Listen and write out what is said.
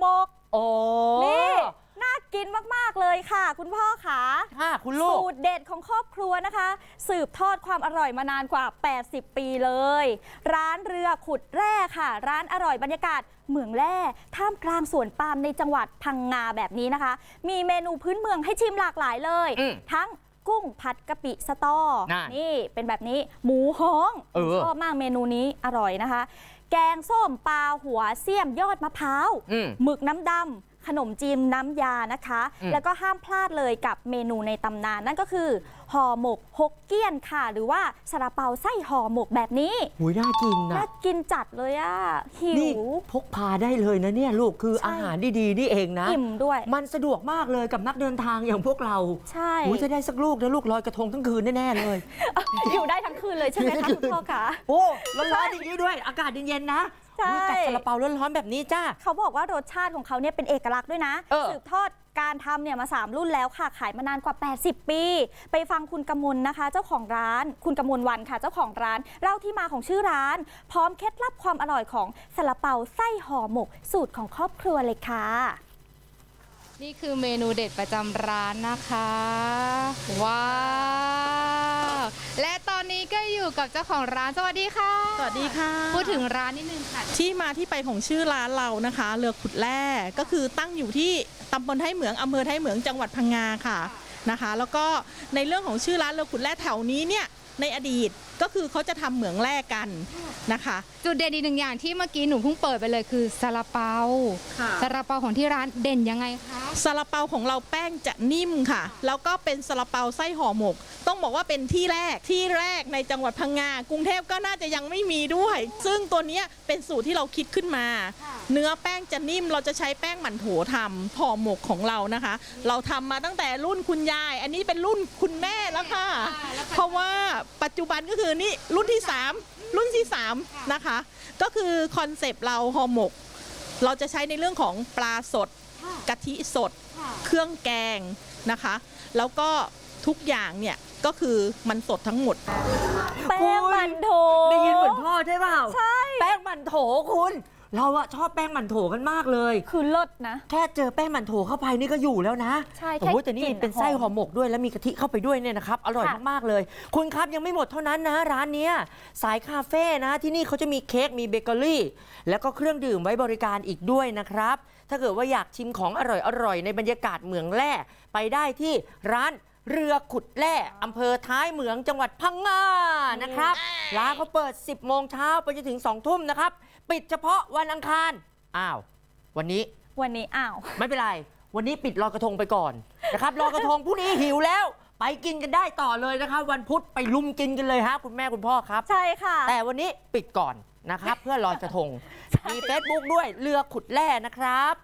หมก โอ้นี่ น่ากินมาก ๆ เลยค่ะ คุณพ่อขาค่ะคุณลูก สูตรเด็ดของครอบครัวนะคะ สืบทอดความอร่อยมานานกว่า 80 ปีเลย ร้านเรือขุดแร่ค่ะ ร้านอร่อยบรรยากาศเหมืองแร่ท่ามกลางสวนปาล์มในจังหวัดพังงาแบบนี้นะคะ มีเมนูพื้นเมืองให้ชิมหลากหลายเลยอืมทั้ง กุ้งผัดกะปิสตอ นั่นนี่เป็นแบบนี้หมูฮ้องเออ ชอบมากเมนูนี้อร่อยนะคะ แกงส้มปลาหัวเสี้ยมยอดมะพร้าว อืม หมึกน้ำดำ ขนมจีนน้ำยานะคะอืมแล้วก็ห้ามพลาดเลยกับเมนูในตำนาน นั่นก็คือห่อหมกฮกเกี้ยนค่ะ หรือว่าซาลาเปาไส้ห่อหมกแบบนี้หุยน่ากินน่านะกินจัดเลยอะหินี่ว พกพาได้เลยนะเนี่ยลูกคือใช่ อาหารดีๆนี่เองนะ อิ่มด้วย มันสะดวกมากเลยกับนักเดินทางอย่างพวกเราใช่หุยจะได้สักลูกนะลูกลอยกระทงทั้งคืนแน่ๆเลย อยู่ได้ทั้งคืนเลยใช่ไหมอยู่ได้คะทั้งคุณคืนพ่อคะ โอ้ร้อนๆอย่างนี้ด้วย อากาศเย็นๆนะ ใช่ อุ๊ยกัดซาลาเปาร้อนๆแบบนี้จ้า เขาบอกว่ารสชาติของเขาเนี่ยเป็นเอกลักษณ์ด้วยนะ เออสืบทอดการทำเนี่ยมา 3 รุ่นแล้วค่ะ ขายมานานกว่า 80 ปี ไปฟังคุณกมลนะคะ เจ้าของร้าน คุณกมลวันค่ะ เจ้าของร้านเล่าที่มาของชื่อร้าน พร้อมเคล็ดลับความอร่อยของซาลาเปาไส้ห่อหมก สูตรของครอบครัวเลยค่ะ นี่คือเมนูเด็ดประจำร้านนะคะ ว้าว และตอนนี้ ก็อยู่กับเจ้าของร้านสวัสดีค่ะ สวัสดีค่ะพูดถึงร้านนิดนึงค่ะ ที่มาที่ไปของชื่อร้านเรานะคะ เรือขุดแร่ก็คือตั้งอยู่ที่ตำบลไทยเหมืองอำเภอไทยเหมืองจังหวัดพังงาค่ะนะคะ แล้วก็ในเรื่องของชื่อร้านเรือขุดแร่แถวนี้เนี่ย ในอดีตก็คือเขาจะทำเหมืองแร่กันนะคะ จุดเด่นอีกหนึ่งอย่างที่เมื่อกี้หนูเพิ่งเปิดไปเลยคือซาลาเปาค่ะ ซาลาเปาของที่ร้านเด่นยังไงคะ ซาลาเปาของเราแป้งจะนิ่มค่ะ แล้วก็เป็นซาลาเปาไส้ห่อหมก ต้องบอกว่าเป็นที่แรกที่แรกในจังหวัดพังงา กรุงเทพก็น่าจะยังไม่มีด้วย ซึ่งตัวเนี้ยเป็นสูตรที่เราคิดขึ้นมาเนื้อแป้งจะนิ่มเราจะใช้แป้งหมั่นโถทำห่อหมกของเรานะคะ เราทำมาตั้งแต่รุ่นคุณยาย อันนี้เป็นรุ่นคุณแม่แล้วค่ะ เพราะว่าปัจจุบันก็คือนี่รุ่นที่ 3 รุ่นที่3นะคะ ก็คือคอนเซปต์เราห่อหมก เราจะใช้ในเรื่องของปลาสดกะทิสด เครื่องแกงนะคะ แล้วก็ทุกอย่างเนี่ยก็คือมันสดทั้งหมด แป้งมันโถได้ยินเหมือนพ่อใช่เปล่า ใช่ แป้งมันโถคุณ เราอะชอบแป้งมันโถกันมากเลย คือเลิศนะ แค่เจอแป้งมันโถเข้าไปนี่ก็อยู่แล้วนะใช่แค่โอ้โหแต่นี่กลิ่นเป็นไส้หอม ห่อหมกด้วยแล้วมีกะทิเข้าไปด้วยเนี่ยนะครับ อร่อยค่ะ มากๆเลย คุณครับยังไม่หมดเท่านั้นนะ ร้านเนี้ยสายคาเฟ่นะที่นี่เขาจะมีเค้กมีเบเกอรี่ แล้วก็เครื่องดื่มไว้บริการอีกด้วยนะครับ ถ้าเกิดว่าอยากชิมของอร่อยๆ ในบรรยากาศเหมืองแร่ไปได้ที่ร้าน เรือขุดแร่อำเภอท้ายเหมืองจังหวัดพังงานะครับ ร้านเขาเปิด 10 โมงเช้าไปจนถึง 2 ทุ่มนะครับ ปิดเฉพาะวันอังคาร อ้าว วันนี้วันนี้อ้าว ไม่เป็นไร วันนี้ปิดลอยกระทงไปก่อนนะครับลอยกระทงพรุ่งนี้หิวแล้ว ไปกินกันได้ต่อเลยนะครับ วันพุธไปลุมกินกันเลยฮะคุณแม่คุณพ่อครับ ใช่ค่ะ แต่วันนี้ปิดก่อนนะครับ เพื่อลอยกระทงมีเฟซบุ๊กด้วยเรือขุดแร่นะครับ